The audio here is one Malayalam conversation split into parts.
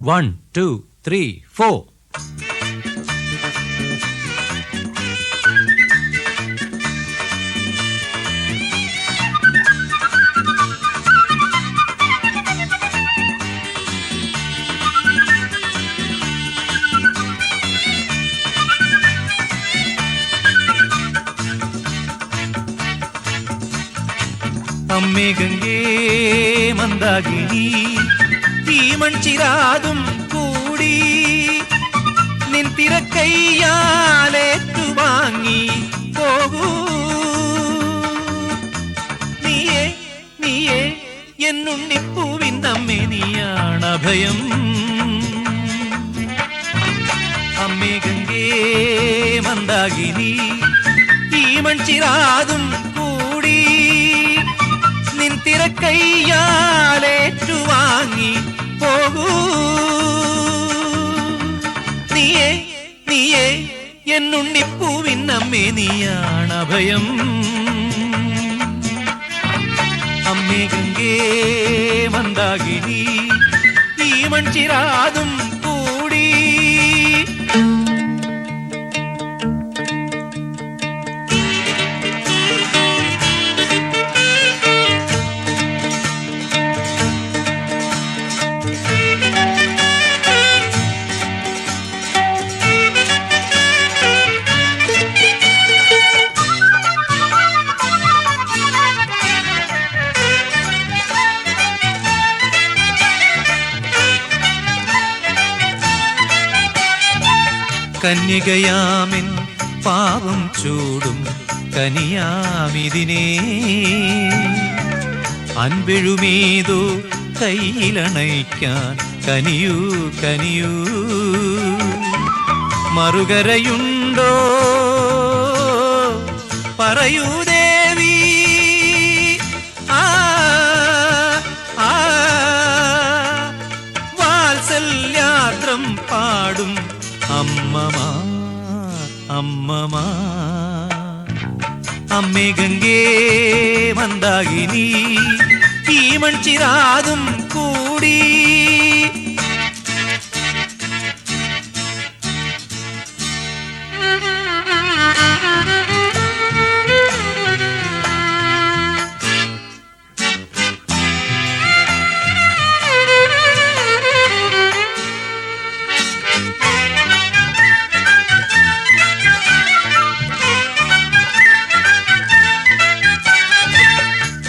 വൺ ടു ത്രീ ഫോർ അമ്മേ ഗംഗേ മന്ദാകിനി. ഈ ചിരാതും കൂടി നിൻ തിരക്കയ്യാലേറ്റു വാങ്ങി പോകൂ. നീയേ നീയേ എന്നുണ്ണിപ്പൂവിൻ നമ്മെ നീയാണ് അഭയം. അമ്മേ ഗംഗേ മന്ദാകിനി ഈ ചിരാതും കൂടി നിൻ തിരക്കയ്യാലേറ്റു നീയേ നീയേ എന്നുണ്ണിപ്പൂവിൻ നമ്മെ നീയാണ് അഭയം അമ്മേ ഗംഗേ മന്ദാകിനി ഈ മൺചിരാതും കന്യകയാമിൻ പാവം ചൂടും കനിയാമിതിനെ. അൻപെഴുമേതോ കയ്യിലണയ്ക്കാൻ കനിയൂ കനിയൂ. മറുകരയുണ്ടോ? പറയൂ ദേവി. ആ. വാത്സല്യാത്രം പാടും അമ്മമാ അമ്മമാ അമ്മേ ഗംഗേ മന്ദാകിനി ഈ മൺചിരാതും കൂടി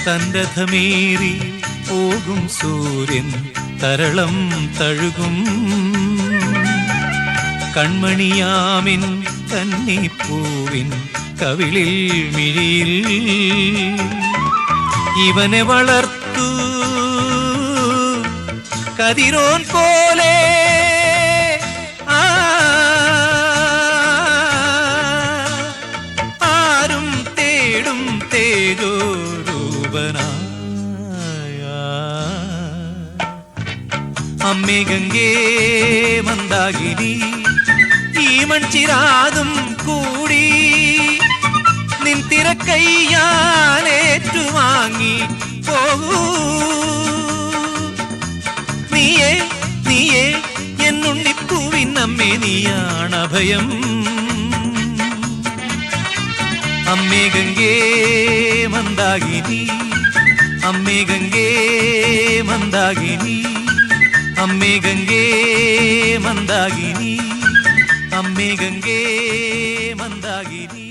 തൻരഥമേറി പോകും സൂര്യൻ തരളം തഴുകും. കൺമണിയാമിൻ കന്നിപ്പൂവിൻ കവിളിൽ മിഴിയിൽ. ഇവനെ വളർത്തു കതിരോൻ പോലെ. ആരും തേടും തേജോ രൂപനായ അമ്മേ ഗംഗേ മന്ദാകിനി ഈ മൺചിരാതും കൂടി നിൻ തിരക്കയ്യാലേറ്റു വാങ്ങി പോകൂ. നീയേ നീയേ എന്നുണ്ണിപ്പൂവിൻ നമ്മെ നീയാണ് അഭയം. അമ്മേ ഗംഗേ മന്ദാകിനി അമ്മേ ഗംഗേ മന്ദാകിനി അമ്മേ ഗംഗേ മന്ദാകിനി അമ്മേ ഗംഗേ മന്ദാകിനി